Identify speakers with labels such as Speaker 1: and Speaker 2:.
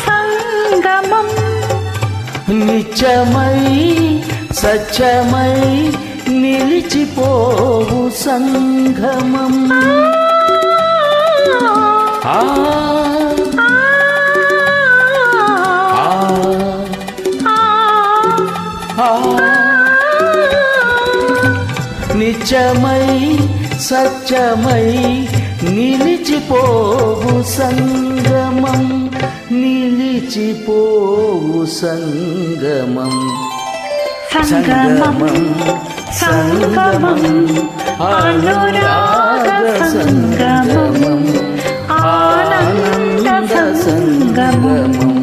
Speaker 1: సన్మానసంగమం నిత్యమై సత్యమై నిలిచిపోవు సంగమం. ఆ నిజమై సత్యమై నిలిచిపోవు సంగమం. నిలిచిపోవు సంగమం.
Speaker 2: సంగమం సంగమం అనురాగ సంగమం ఆనంద సంగమం.